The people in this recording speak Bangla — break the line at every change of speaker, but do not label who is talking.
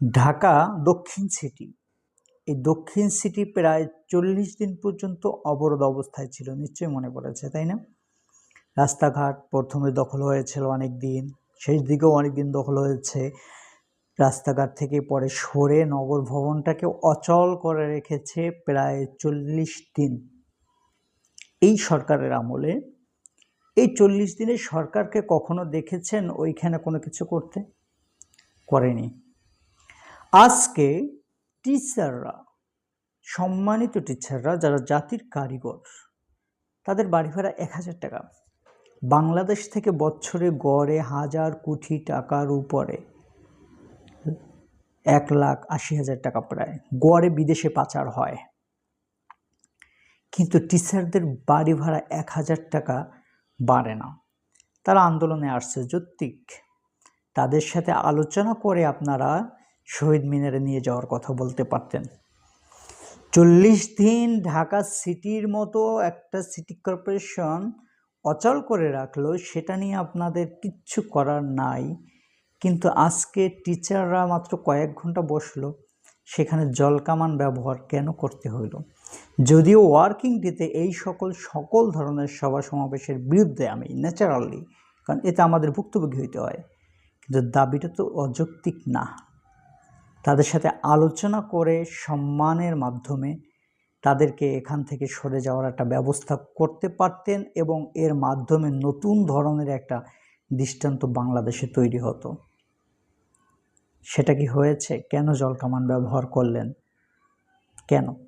ঢাকা দক্ষিণ সিটি। এই দক্ষিণ সিটি প্রায় চল্লিশ দিন পর্যন্ত অবরোধ অবস্থায় ছিল, নিশ্চয়ই মনে পড়েছে, তাই না? রাস্তাঘাট প্রথমে দখল হয়েছিল অনেক দিন শেষ দিকেও অনেক দিন দখল হয়েছে। রাস্তাঘাট থেকে পরে সরে নগর ভবনটাকে অচল করে রেখেছে প্রায় চল্লিশ দিন। এই সরকারের আমলে, এই চল্লিশ দিনে সরকারকে কখনো দেখেছেন ওইখানে কোনো কিছু করতে? করেনি। আজকে টিচাররা সম্মানিত টিচাররা যারা জাতির কারিগর, তাদের বাড়ি ভাড়া এক হাজার টাকা। বাংলাদেশ থেকে বছরে গড়ে হাজার কোটি টাকার উপরে এক লাখ আশি হাজার টাকা প্রায়। গড়ে বিদেশে পাচার হয়। কিন্তু টিচারদের বাড়ি ভাড়া এক হাজার টাকা বাড়ে না। তারা আন্দোলনে আসছে। যৌক্তিক। তাদের সাথে আলোচনা করে আপনারা শহীদ মিনারে নিয়ে যাওয়ার কথা বলতে পারতেন। চল্লিশ দিন ঢাকা সিটির মতো একটা সিটি কর্পোরেশন অচল করে রাখল, সেটা নিয়ে আপনাদের কিচ্ছু করার নাই। কিন্তু আজকে টিচাররা মাত্র কয়েক ঘণ্টা বসল, সেখানে জলকামান ব্যবহার কেন করতে হইল? যদিও ওয়ার্কিং ডেতে এই সকল সকল ধরনের সভা সমাবেশের বিরুদ্ধে আমি ন্যাচারালি, কারণ এতে আমাদের ভুক্তভোগী হইতে হয়। কিন্তু দাবিটা তো অযৌক্তিক না। তাদের সাথে আলোচনা করে সম্মানের মাধ্যমে তাদেরকে এখান থেকে সরে যাওয়ার একটা ব্যবস্থা করতে পারতেন এবং এর মাধ্যমে নতুন ধরনের একটা দৃষ্টান্ত বাংলাদেশে তৈরি হতো। সেটা কি হয়েছে? কেন জলকামান ব্যবহার করলেন? কেন?